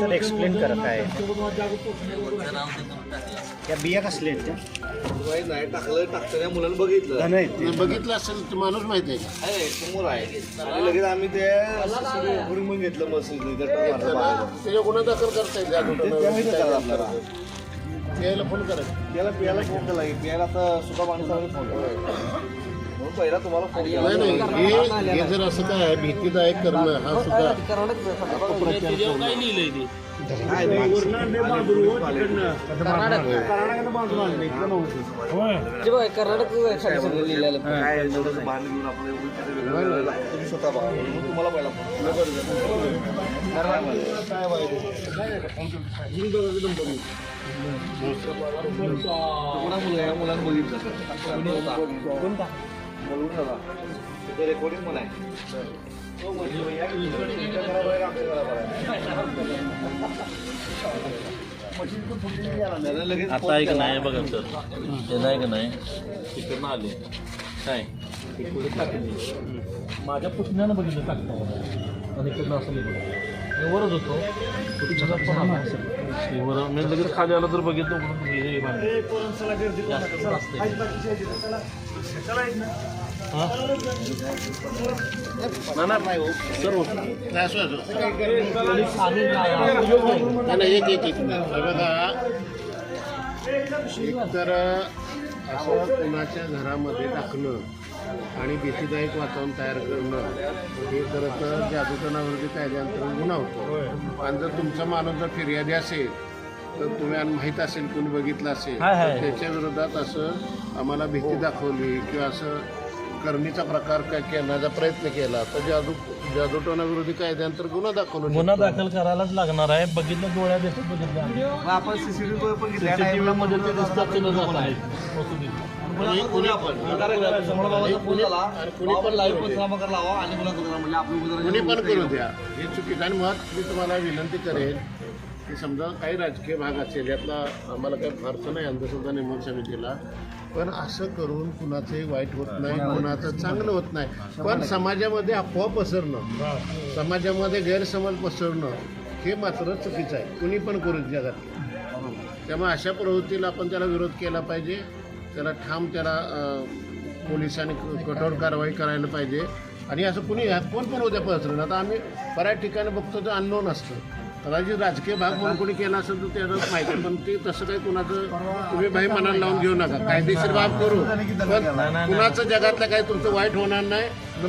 तर एक्सप्लेन करा काय या बिया कसल्या आहेत त्या? नाही टाकलं मुलांना बघितलं. ते. बघितलं असेल तर माणूस माहिती आहे का? आहे समोर आहे. आणि लगेच आम्ही ते घेतलं मस्त त्याच्या गुन्हा दाखल करता येईल? त्याला आपल्याला. यायला फोन करायचं त्याला प्यायला फोन केला की प्यायला सुद्धा माणसाला फोन करायचा पहिला तुम्हाला फोन केला. नाही नाही हे हे जर असं काय आहे भीतीदायक करणं हा सुद्धा कर्नाटक लिहिलेलं. काय एवढं बाहेर घेऊन आपण एवढं तिथे वेगळं वेगळं. तुम्ही स्वतः बघा. मग तुम्हाला पहिला कोणा मुलं या मुलांना बघितलं कोणता? रेकॉर्डिंग पण आहे. आता ऐक नाही बघा सर ते नाही का नाही. तिकडनं आले. काय? ते पुढे टाकले माझ्या पुतण्यानं बघितलं टाकतं आणि इकडनं असं लिहिलं. मी वरच होतो. पुतण्याचा फोन आला मी वर मी लगेच खाली आलं तर बघितलं म्हणून हे हे बांधलं. जास्त असते. हा? नाही, नाही, नाही हो. सर. नाही, असं असं. नाही, नाही, एक एक एक मिनिट. हे बघा एकतर असं कुणाच्या घरामध्ये टाकणं आणि भीतीदायक वातावरण तयार करणं हे खरं तर जादूटनावरती कायद्याअंतर्गत गुन्हा होतो आणि जर तुमचा माणूस जर फिर्यादी असेल तर तुम्ही माहीत असेल कोणी बघितलं असेल. तर त्याच्या विरोधात असं आम्हाला भीती दाखवली किंवा असं करणीचा प्रकार काय करण्याचा प्रयत्न केला तर जादू जादूटोनाविरोधी कायद्याअंतर्गत गुन्हा दाखवला गुन्हा दाखल करायलाच लागणार आहे. बघितलं डोळ्या देतात बघितलं. आम्ही. मग आपण सीसीटीव्ही पण घेतला CCTV मध्ये ते दिसतात ते नजर आहे. कुणी पण कुणी पण करू द्या. हे चुकीचं आणि मग मी तुम्हाला विनंती करेन की समजा काही राजकीय भाग असेल यातला आम्हाला काही फारसं नाही अंधश्रद्धा निर्मूल समितीला. पण असं करून कुणाचंही वाईट होत नाही कुणाचं चांगलं होत नाही. पण समाजामध्ये अफवा पसरणं समाजामध्ये गैरसमज पसरणं हे मात्र चुकीचं आहे. कुणी पण करू जगात त्यामुळे अशा प्रवृत्तीला आपण त्याला विरोध केला पाहिजे. त्याला ठाम त्याला पोलिसांनी कठोर कारवाई करायला पाहिजे. आणि असं कुणी कोण पण उद्या पसरलं. आता आम्ही बऱ्याच ठिकाणी बघतो तर अननोन असतं. कदाचित राजकीय भाग म्हणून कोणी केला असेल तर त्याचं माहिती आहे. पण ते तसं काही कुणाचं तुम्ही भाई मनाला लावून घेऊ नका. कायदेशीर बाब करू. पण कुणाचं जगातलं काही तुमचं वाईट होणार नाही.